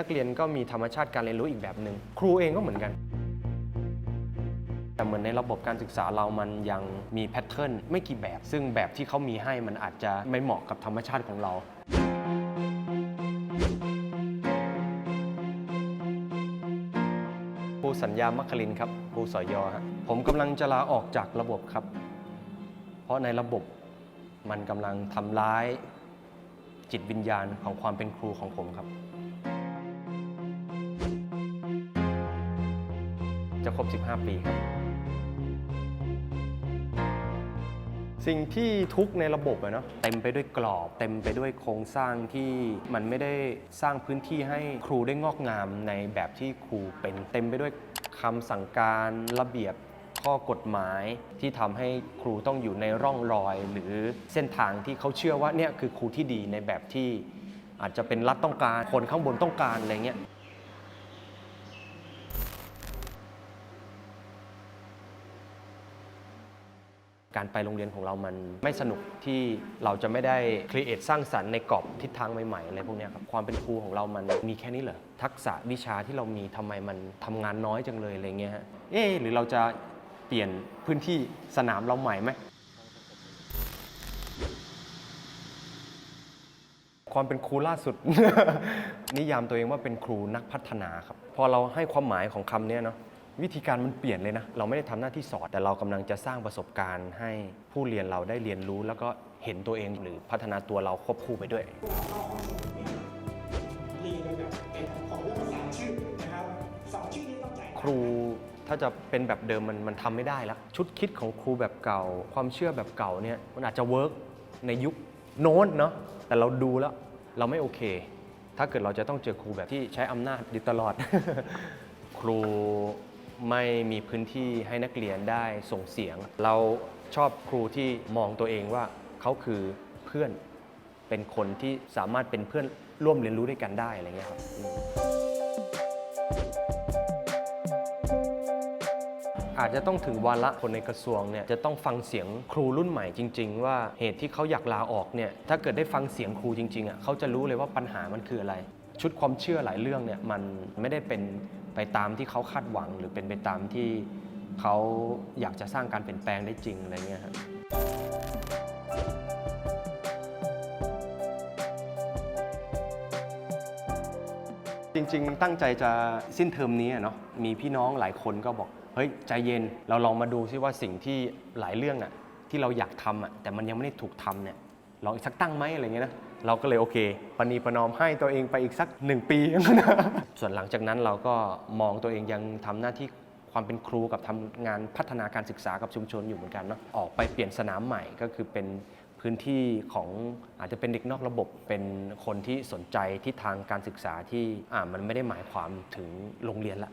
นักเรียนก็มีธรรมชาติการเรียนรู้อีกแบบหนึ่งครูเองก็เหมือนกัน แต่เหมือนในระบบการศึกษาเรามันยังมีแพทเทิร์นไม่กี่แบบ ซึ่งแบบที่เขามีให้มันอาจจะไม่เหมาะกับธรรมชาติของเราครูสัญญามัคคลินครับครูสอยอฮะผมกำลังจะลาออกจากระบบครับ เพราะในระบบมันกำลังทำร้ายจิตวิญญาณของความเป็นครูของผมครับ จะครบ 15 ปีครับ สิ่งที่ทุกข์ในระบบอะเนาะเต็มไปด้วยกรอบ เต็มไปด้วยโครงสร้างที่มันไม่ได้สร้างพื้นที่ให้ครูได้งอกงามในแบบที่ครูเป็นเต็มไปด้วยคำสั่งการระเบียบข้อกฎหมายที่ทำให้ครูต้องอยู่ในร่องรอย หรือเส้นทางที่เขาเชื่อว่าเนี่ยคือครูที่ดีในแบบที่ อาจจะเป็นรัฐต้องการคนข้างบนต้องการอะไรเงี้ย การไปโรงเรียนของเรามันไม่สนุกที่เราจะไม่ได้ครีเอทสร้างสรรค์ในกรอบทิศทางใหม่ๆอะไรพวกนี้ครับความเป็นครูของเรามันมีแค่นี้เหรอทักษะวิชาที่เรามีทำไมมันทำงานน้อยจังเลยอะไรเงี้ยฮะเอ๊หรือเราจะเปลี่ยนพื้นที่สนามเราใหม่ไหมความเป็นครูล่าสุด นิยามตัวเองว่าเป็นครูนักพัฒนาครับ พอเราให้ความหมายของคำเนี้ยเนาะ วิธีการมันเปลี่ยนเลยนะ เราไม่ได้ทำหน้าที่สอนแต่เรากำลังจะสร้างประสบการณ์ ให้ผู้เรียนเราได้เรียนรู้ แล้วก็เห็นตัวเองหรือพัฒนาตัวเราควบคู่ไปด้วยรีเป็นแบบเป็นของเรื่องภาษาชื่อนะครับสองชื่อนี้ต้องจ่ายครูถ้าจะเป็นแบบเดิมมันมันทำไม่ได้แล้ว ชุดคิดของครูแบบเก่า ความเชื่อแบบเก่าเนี่ยมันอาจจะเวิร์กในยุคโน้นเนาะแต่เราดูแล้วเราไม่โอเค ถ้าเกิดเราจะต้องเจอครูแบบที่ใช้อำนาจอยู่ตลอด ครู ไม่มีพื้นที่ให้นักเรียนได้ส่งเสียง เราชอบครูที่มองตัวเองว่าเขาคือเพื่อนเป็นคนที่สามารถเป็นเพื่อนร่วมเรียนรู้ด้วยกันได้อะไรเงี้ยครับอาจจะต้องถึงวาระคนในกระทรวงเนี่ยจะต้องฟังเสียงครูรุ่นใหม่จริง ๆ ว่าเหตุที่เขาอยากลาออกเนี่ยถ้าเกิดได้ฟังเสียงครูจริงๆอะเขาจะรู้เลยว่าปัญหามันคืออะไร ชุดความเชื่อหลายเรื่องเนี่ยมันไม่ได้เป็น ไปตามที่เขาคาดหวัง หรือเป็นไปตามที่เขาอยากจะสร้างการเปลี่ยนแปลงได้จริงอะไรเงี้ยฮะจริงๆตั้งใจจะสิ้นเทอมนี้อะเนาะมีพี่น้องหลายคนก็บอก เฮ้ย ใจเย็นเราลองมาดูซิว่าสิ่งที่หลายเรื่องอะที่เราอยากทำอะแต่มันยังไม่ได้ถูกทำเนี่ยลองอีกสักตั้งไหมอะไรเงี้ยนะ เราก็เลยโอเคปณีประนอมให้ตัวเองไปอีกสักหนึ่งปี ส่วนหลังจากนั้นเราก็มองตัวเองยังทำหน้าที่ความเป็นครูกับทำงานพัฒนาการศึกษากับชุมชนอยู่เหมือนกันเนาะออกไปเปลี่ยนสนามใหม่ก็คือเป็นพื้นที่ของอาจจะเป็นเด็กนอกระบบเป็นคนที่สนใจที่ทางการศึกษาที่อ่ามันไม่ได้หมายความถึงโรงเรียนละ